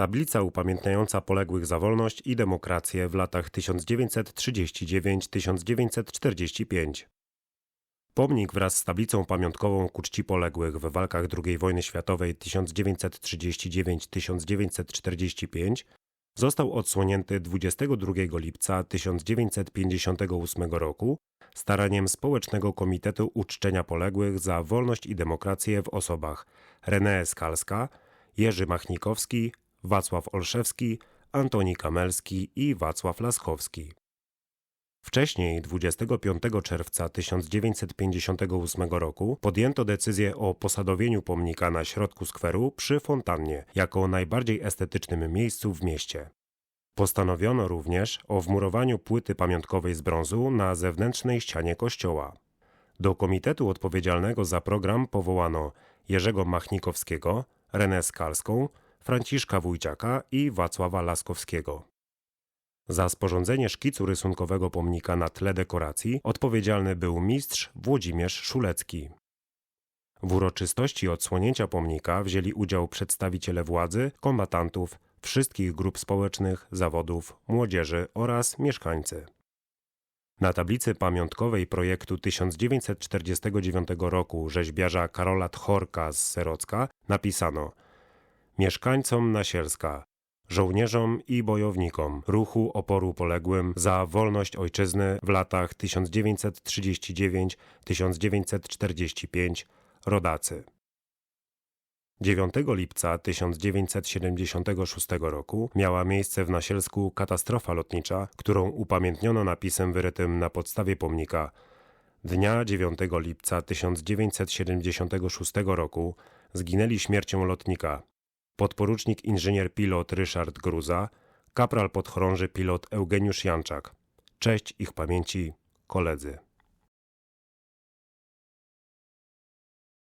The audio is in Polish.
Tablica upamiętniająca poległych za wolność i demokrację w latach 1939-1945. Pomnik wraz z tablicą pamiątkową ku czci poległych w walkach II wojny światowej 1939-1945 został odsłonięty 22 lipca 1958 roku staraniem Społecznego Komitetu Uczczenia Poległych za Wolność i Demokrację w osobach René Skalska, Jerzy Machnikowski, Wacław Olszewski, Antoni Kamelski i Wacław Laskowski. Wcześniej, 25 czerwca 1958 roku, podjęto decyzję o posadowieniu pomnika na środku skweru przy fontannie, jako najbardziej estetycznym miejscu w mieście. Postanowiono również o wmurowaniu płyty pamiątkowej z brązu na zewnętrznej ścianie kościoła. Do komitetu odpowiedzialnego za program powołano Jerzego Machnikowskiego, Renę Skalską, Franciszka Wójciaka i Wacława Laskowskiego. Za sporządzenie szkicu rysunkowego pomnika na tle dekoracji odpowiedzialny był mistrz Włodzimierz Szulecki. W uroczystości odsłonięcia pomnika wzięli udział przedstawiciele władzy, kombatantów, wszystkich grup społecznych, zawodów, młodzieży oraz mieszkańcy. Na tablicy pamiątkowej projektu 1949 roku rzeźbiarza Karola Tchorka z Serocka napisano Mieszkańcom Nasielska, żołnierzom i bojownikom ruchu oporu poległym za wolność ojczyzny w latach 1939-1945 rodacy. 9 lipca 1976 roku miała miejsce w Nasielsku katastrofa lotnicza, którą upamiętniono napisem wyrytym na podstawie pomnika. Dnia 9 lipca 1976 roku zginęli śmiercią lotnika podporucznik inżynier pilot Ryszard Gruza, kapral podchorąży pilot Eugeniusz Janczak. Cześć ich pamięci, koledzy.